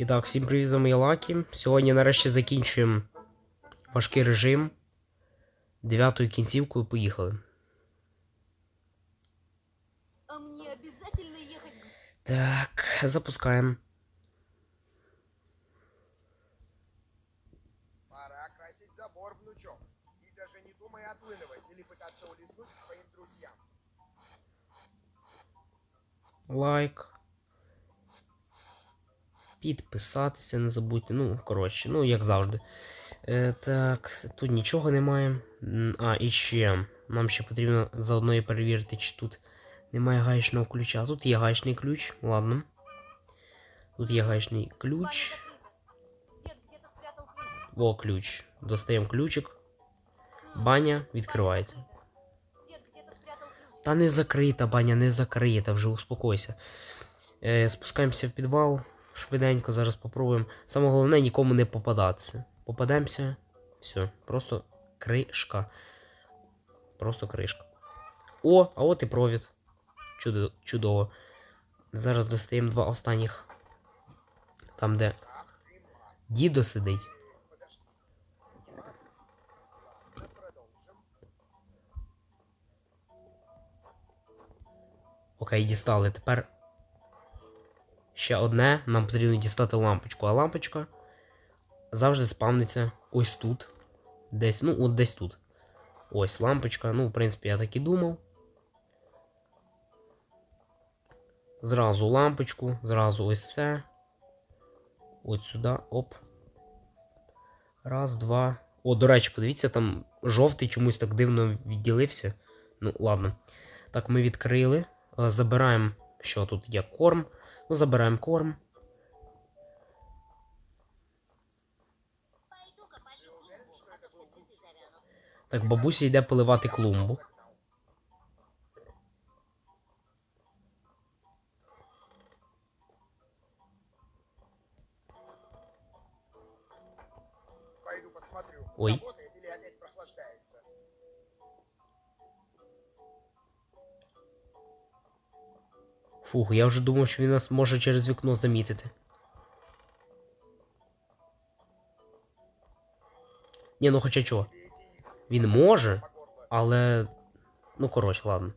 І так, всім привіт, з вами я Лакі. Сьогодні нарешті закінчуємо важкий режим. Дев'ятою кінцівкою поїхали. А мне обязательно ехать к... Так, запускаємо. Пора красить забор, внучок. И даже не думай отлынывать или пытаться улизнуть к своим друзьям. Лайк. Підписатися, не забудьте. Ну, коротше, ну, як завжди. Е, так, тут нічого немає. А, і ще. Нам ще потрібно заодно і перевірити, чи тут немає гаечного ключа. Тут є гаечний ключ, ладно. Тут є гаечний Баня ключ. О, ключ. Достаємо ключик. Баня відкривається. Та не закрита, баня, не закрита, вже успокойся. Е, спускаємося в підвал. Швиденько зараз попробуємо. Саме головне нікому не попадатися. Попадемося. Все, просто кришка. Просто кришка. О, а от і провід. Чудо, чудово. Зараз достаємо два останніх. Там, де дідо сидить. Окей, дістали. Тепер ще одне. Нам потрібно дістати лампочку. А лампочка завжди спавниться ось тут. Десь, ну, от десь тут. Ось лампочка. Ну, в принципі, я так і думав. Зразу лампочку, зразу ось це. От сюди. Оп. Раз, два. О, до речі, подивіться, там жовтий чомусь так дивно відділився. Ну, ладно. Так, ми відкрили. Е, Забираємо, що тут є корм. Ну, забираємо корм. Так, бабуся йде поливати клумбу. Ой. Фух, я вже думав, що він нас може через вікно замітити. Ні, ну хоча чого. Тебе эти игры Він може, по горло. але. Ну, коротше, ладно.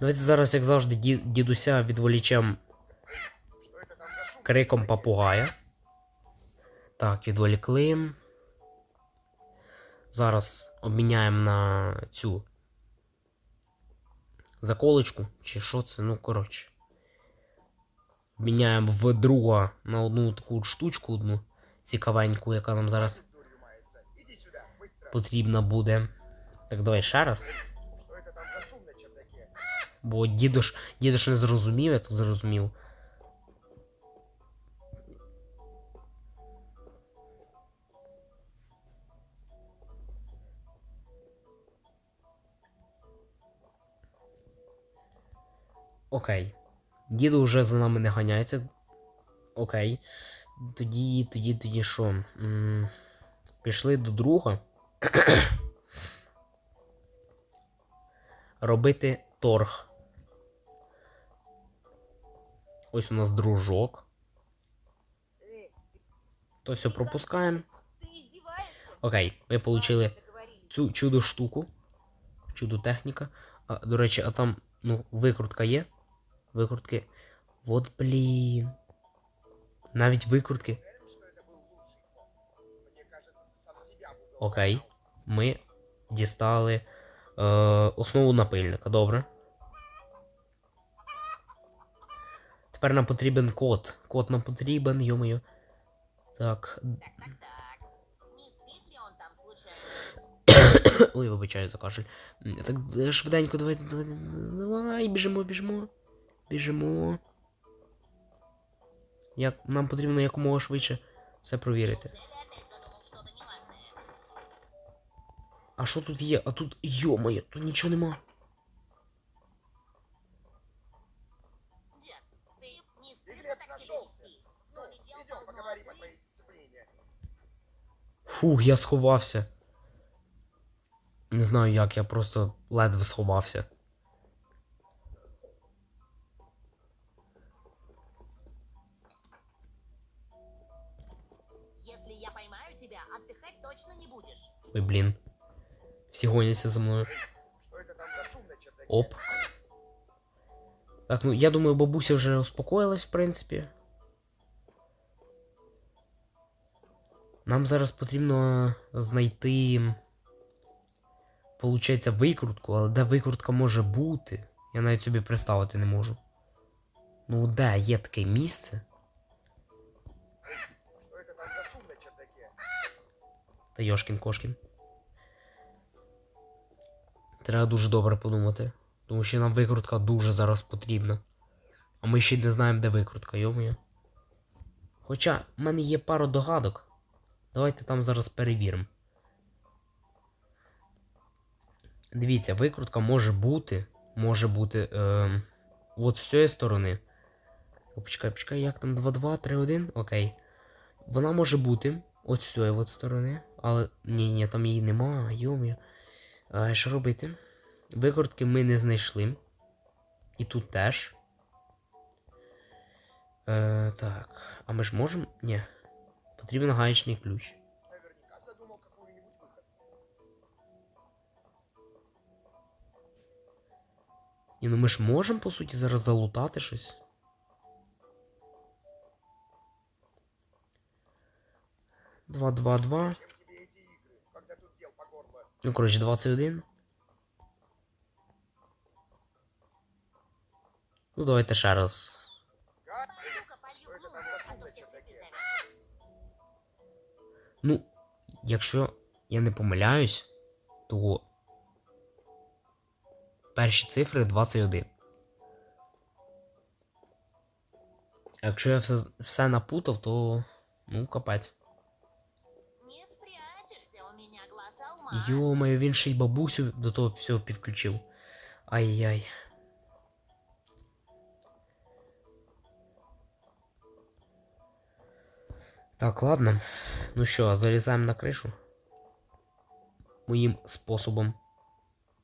Давайте зараз, як завжди, ді- дідуся відволічем Что это там за шум? криком папугая. Так, відволікли. Зараз обміняємо на цю заколочку. Чи що це? Ну, коротше. Міняємо в друга на одну таку штучку, одну цікавеньку, яка нам зараз потрібна буде. Так, давай ще раз. Бо дідуш, дідуш не зрозумів, я тут зрозумів. Окей. Діду вже за нами не ганяється. Окей. Тоді, тоді, тоді що? М, Пішли до друга. Робити торг. Ось у нас дружок. То все пропускаємо. Окей, ми отримали цю чудо штуку. Чудо техніка. До речі, а там, ну, викрутка є. Викрутки. От блін. Навіть викрутки. Уверен, что это был лучший ход. Мне кажется, ты сам себя в угол Окей. Ми дістали е, основу напильника. Добре. Тепер нам потрібен код. Код нам потрібен, йомою. Так. Так-так-так. Не спит ли он там случайно? Ой, вибачаю за кашель. М, Так е, швиденько, давай, давай, давай, біжимо, біжимо. Біжимо. Як, нам потрібно якомога швидше все провірити. Неужели опять задумал что-то неладное? А що тут є? А тут, йо-моє, тут нічого нема. Дед, ты не стыдно Игрец так себя нашелся. вести? В Ну, доме дел идем полно, а поговорим о ты... твоей дисциплине. Фух, я сховався. Не знаю як, я просто ледве сховався. Ой, блін. Всі гоняться за шум? Оп. Так, ну я думаю, бабуся вже успокоїлась, в принципі. Нам зараз потрібно знайти. Получається, викрутку, але де викрутка може бути? Я навіть собі представити не можу. Ну, де є таке місце? Та Йошкін Кошкін. Треба дуже добре подумати. Тому що нам викрутка дуже зараз потрібна. А ми ще й не знаємо, де викрутка, йомою. Хоча в мене є пара догадок. Давайте там зараз перевіримо. Дивіться, викрутка може бути. Може бути. Е, от з цієї сторони. О, Почекай, почекай, як там 2-2, 3-1? Окей. Вона може бути от з цієї от сторони. Але ні, ні, там її нема, йом'я. А, що робити? Викрутки ми не знайшли. І тут теж. Е, так. А ми ж можемо. Ні. Потрібен гаечний ключ. Ні, ну ми ж можемо, по суті, зараз залутати щось. Два, два, два. Ну, коротше, 21. Ну, давайте ще раз. Ну, якщо я не помиляюсь, то перші цифри 21. А Якщо я все, все напутав, то ну капець. Йо-моє, він ще й бабусю до того всього підключив. Ай-яй. Так, ладно. Ну що, залізаємо на кришу. Моїм способом.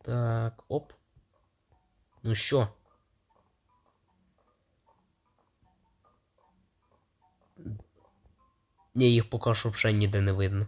Так, оп. Ну що? Ні, їх поки що взагалі ніде не видно.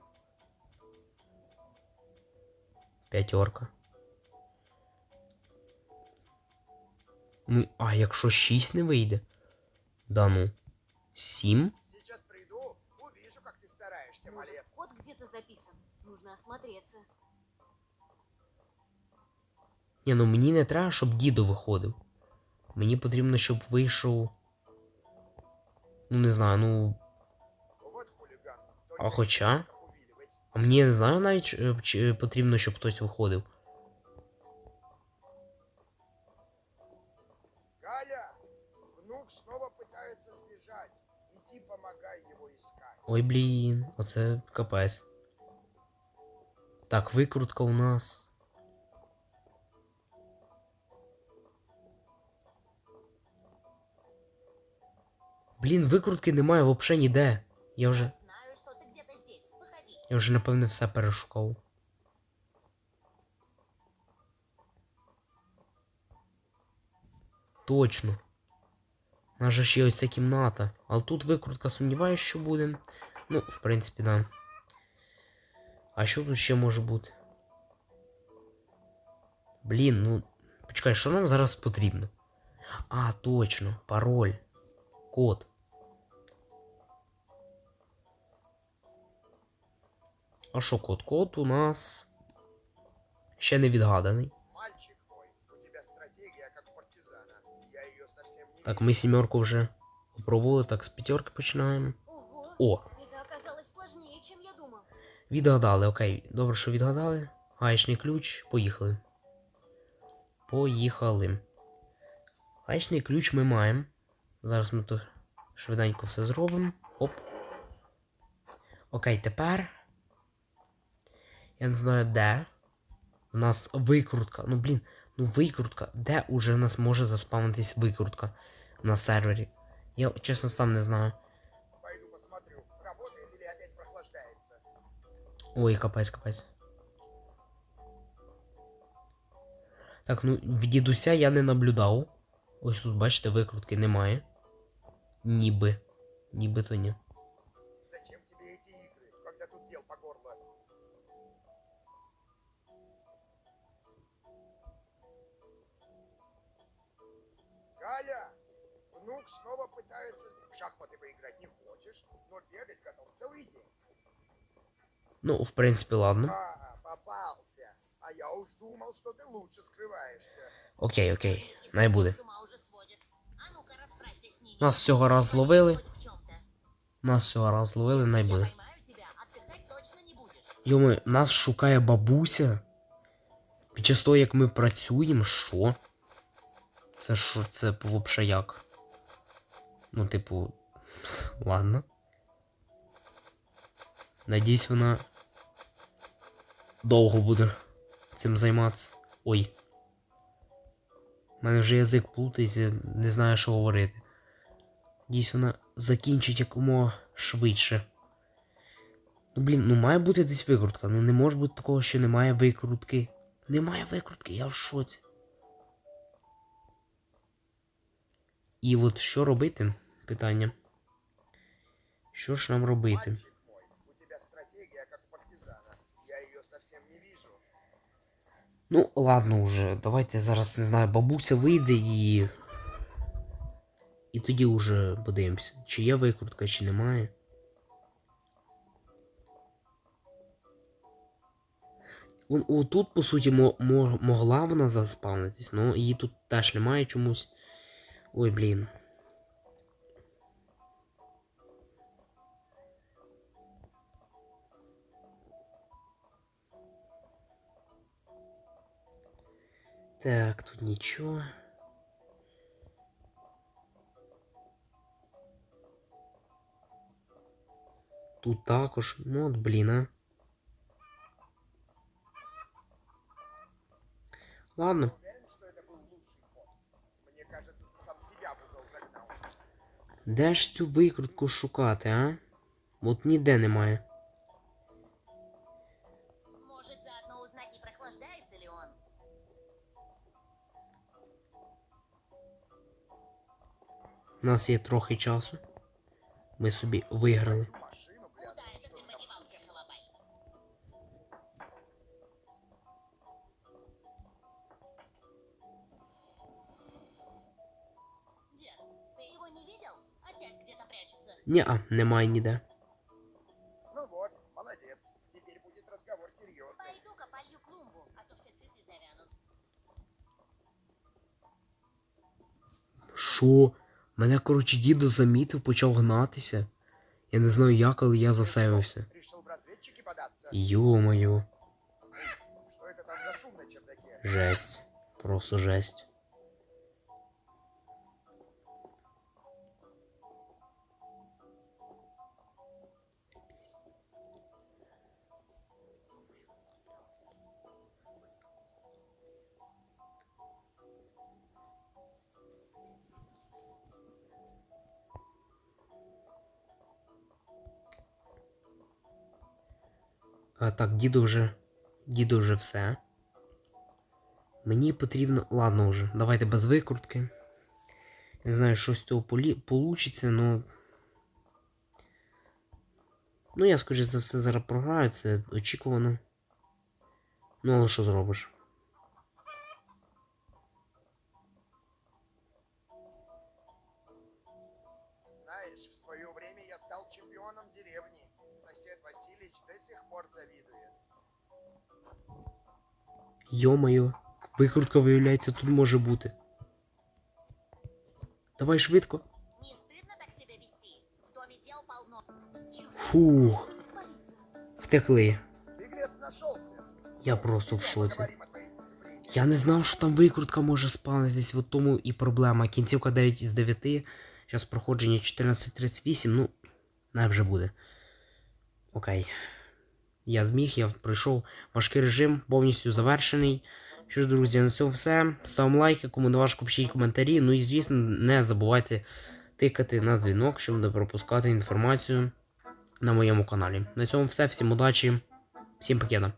П'ятерка. Ну, а якщо 6 не вийде? Да ну. 7? Сейчас приду, увижу, как ты стараешься, Может, малец. код где-то записан. Нужно осмотреться. Ні, ну мені не треба, щоб дідо виходив. Мені потрібно, щоб вийшов. Ну, не знаю, ну. А хоча? как увиливать. А мені я не знаю навіть, чи, чи потрібно, щоб хтось виходив. Галя, внук снова пытается сбежать. Иди помогай его искать. Ой, блін, оце капець. Так, викрутка у нас. Блін, викрутки немає взагалі ніде. Я вже. Я вже напевне все перешукав. Точно. У нас же є ось ця кімната. Але тут викрутка сумніваюсь, що буде. Ну, в принципі, да. А що тут ще може бути? Блін, ну. Почекай, що нам зараз потрібно? А, точно, пароль. Код. А що код? Код у нас ще не відгаданий. Так, ми сімерку вже попробували, так з п'ятерки починаємо. О, відгадали, окей. Добре, що відгадали. Гаечний ключ, поїхали. Поїхали. Гаечний ключ ми маємо. Зараз ми тут швиденько все зробимо. Оп. Окей, тепер. Я не знаю де. У нас викрутка. Ну блін, ну викрутка. Де уже у нас може заспавнитись викрутка на сервері? Я чесно сам не знаю. Пойду посмотрю, работает или опять прохлаждается. Ой, капець, капець. Так, ну в дідуся я не наблюдав. Ось тут, бачите, викрутки немає. Ніби. Ніби то ні. Зачем тебе эти игры, когда тут дел по горло? Галя, внук снова пытается... В шахматы поиграть не хочешь, но бегать готов целый день. Ну, в принципі, ладно. А, попался. А я уж думал, что ты лучше скрываешься. Окей, окей. Най буде. С ума уже сводит. А ну-ка, расправься с ними. Нас всього раз зловили. Хоть в чём-то. Нас всього раз ловили, най Я буде. поймаю тебя, отдыхать точно не будешь. Йоми, нас шукає бабуся. Під час того, як ми працюємо, що? Це що, це взагалі як? Ну, типу. Ладно. Надіюсь, вона довго буде цим займатися. Ой. У мене вже язик плутається, не знаю, що говорити. Надіюсь, вона закінчить якомога швидше. Ну блін, ну має бути десь викрутка. Ну не може бути такого, що немає викрутки. Немає викрутки, я в шоці. І от що робити? Питання. Що ж нам робити? Ну, ладно уже, давайте зараз не знаю, бабуся вийде і. І тоді вже подивимося, чи є викрутка, чи немає. Вон, о, тут, по суті, мо, мо, могла вона заспавнитись, але її тут теж немає чомусь. Ой, блін. Так, тут нічого. Тут також. Ну от, блін, а. Ладно. Де ж цю викрутку шукати, а? От ніде немає. Может, заодно узнать, не прохлаждается ли он? У нас є трохи часу. Ми собі виграли. Машину Ні-а, немає ніде. Ну вот, молодец. Теперь будет разговор серьезный. Пойду-ка полью клумбу, а то все цветы завянут. Що? Мене, коротше, дідо замітив, почав гнатися. Я не знаю як, але я засейвився. Решил в разведчики податься? Йо-моє, Что это там за шум на чердаке? жесть. Просто жесть. А, так, діду вже. Діду вже все. Мені потрібно. Ладно вже, давайте без викрутки. Не знаю, що з цього полі... получиться, ну. Ну, я, скоріше за все, зараз програю, це очікувано. Ну, але що зробиш? Знаешь, в свое время я стал чемпионом деревни. Сосед Васильевич до сих пор завидует. Йо-моє, викрутка, виявляється, тут може бути. Давай швидко. Не стыдно так себя вести? В доме дел полно. Фух, втекли. Беглец нашелся. Я просто в шоці. Я не знав, що там викрутка може спавнитись, от тому і проблема. Кінцівка 9 із 9. Зараз проходження 14.38, ну, не вже буде. Окей. Я зміг, я пройшов важкий режим, повністю завершений. Що ж, друзі, на цьому все. Ставимо лайки, кому не важко, пишіть коментарі. Ну і звісно, не забувайте тикати на дзвінок, щоб не пропускати інформацію на моєму каналі. На цьому все. Всім удачі, всім покеда.